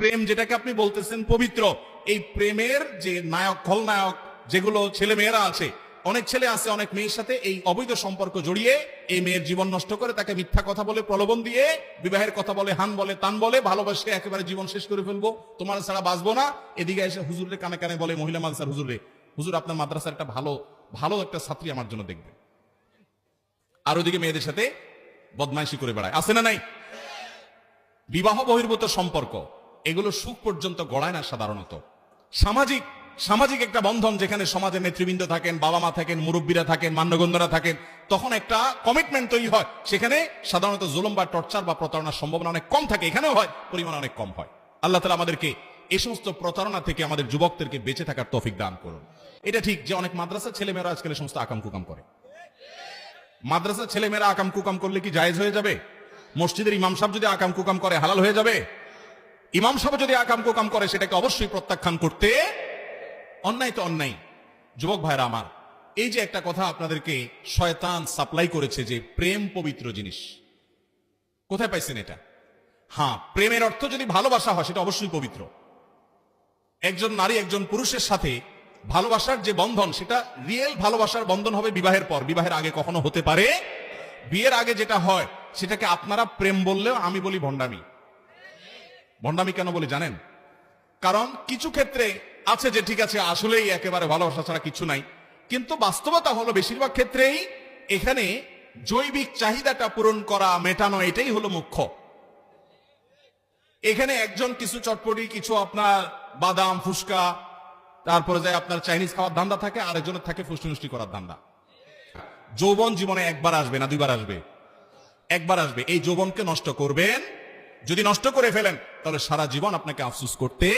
প্রেম যেটাকে আপনি বলতেছেন পবিত্র, এই প্রেমের যে নায়ক, খলনায়ক যেগুলো ছেলে মেয়েরা আছে, অনেক ছেলে আছে, অনেক মেয়ের সাথে এই অবৈধ সম্পর্ক জড়িয়ে এই মেয়ের জীবন নষ্ট করে তাকে মিথ্যা কথা বলে প্রলোভন দিয়ে, বিবাহের কথা বলে, হান বলে, তান বলে, ভালোবাসে, একেবারে জীবন শেষ করে ফেলব, তোমার ছাড়া বাঁচবো না। এদিকে এসে হুজুরের কানে কানে বলে, মহিলা মাদ্রাসার হুজুরে হুজুর, আপনার মাদ্রাসার একটা ভালো ভালো একটা ছাত্রী আমার জন্য দেখবে আর ওদিকে মেয়েদের সাথে বদমাইশি করে বেড়ায়। আছে না নাই? বিবাহ বহির্ভূত সম্পর্ক। এগুলো সুখ পর্যন্ত গড়ায় না সাধারণত। সামাজিক সামাজিক একটা বন্ধন যেখানে সমাজে নেতৃবৃন্দ থাকেন বাবা মা থাকেন, মুরব্বীরা থাকেন, মান্যগণ্যরা থাকেন, তখন একটা কমিটমেন্ট তৈরি হয়। সেখানে সাধারণত জুলুম বা টর্চার বা প্রতারণার সম্ভাবনা অনেক কম থাকে। এখানেও হয়, পরিমাণ অনেক কম হয়। আল্লাহ তালা আমাদেরকে এই সমস্ত প্রতারণা থেকে আমাদের যুবকদেরকে বেঁচে থাকার তফিক দান করুন। এটা ঠিক যে অনেক মাদ্রাসার ছেলেমেয়েরা আজকাল সমস্ত আকাম কুকাম করে। মাদ্রাসার ছেলেমেয়েরা আকাম কুকাম করলে কি জায়েজ হয়ে যাবে? মসজিদের ইমাম সাহেব যদি আকাম কুকাম করে, হালাল হয়ে যাবে? ইমাম সাহেব যদি আকাম কুকাম করে, সেটাকে অবশ্যই প্রত্যাখ্যান করতে, অন্যায় তো অন্যায়। যুবক ভাইরা আমার, এই যে একটা কথা আপনাদেরকে শয়তান সাপ্লাই করেছে যে প্রেম পবিত্র জিনিস, কোথায় পাইছেন এটা? হ্যাঁ প্রেমের অর্থ যদি ভালোবাসা হয়, সেটা অবশ্যই পবিত্র। একজন নারী, একজন পুরুষের সাথে ভালোবাসার যে বন্ধন, সেটা রিয়েল ভালোবাসার বন্ধন হবে বিবাহের পর। বিবাহের আগে কখনো হতে পারে, বিয়ের আগে যেটা হয়, সেটাকে আপনারা প্রেম বললেও আমি বলি ভণ্ডামি। ভণ্ডামি কেন বলে জানেন? কারণ কিছু ক্ষেত্রে আছে যে ঠিক আছে, আসলেই একেবারে ভালোবাসা ছাড়া কিছু নাই। কিন্তু বাস্তবতা হলো বেশিরভাগ ক্ষেত্রেই এখানে জৈবিক চাহিদাটা পূরণ করা, মেটানো, এটাই হলো মুখ্য। এখানে একজন কিছু চটপটি, কিছু আপনার বাদাম ফুসকা তারপরে যায় আপনার চাইনিজ খাওয়ার ধান্দা থাকে, আরেকজনের থাকে ফুষ্টি করার ধান্দা। যৌবন জীবনে একবার আসবে না দুইবার আসবে? একবার আসবে। এই যৌবনকে নষ্ট করবেন, যদি নষ্ট করে ফেলেন তাহলে সারা জীবন আপনাকে আফসুস করতে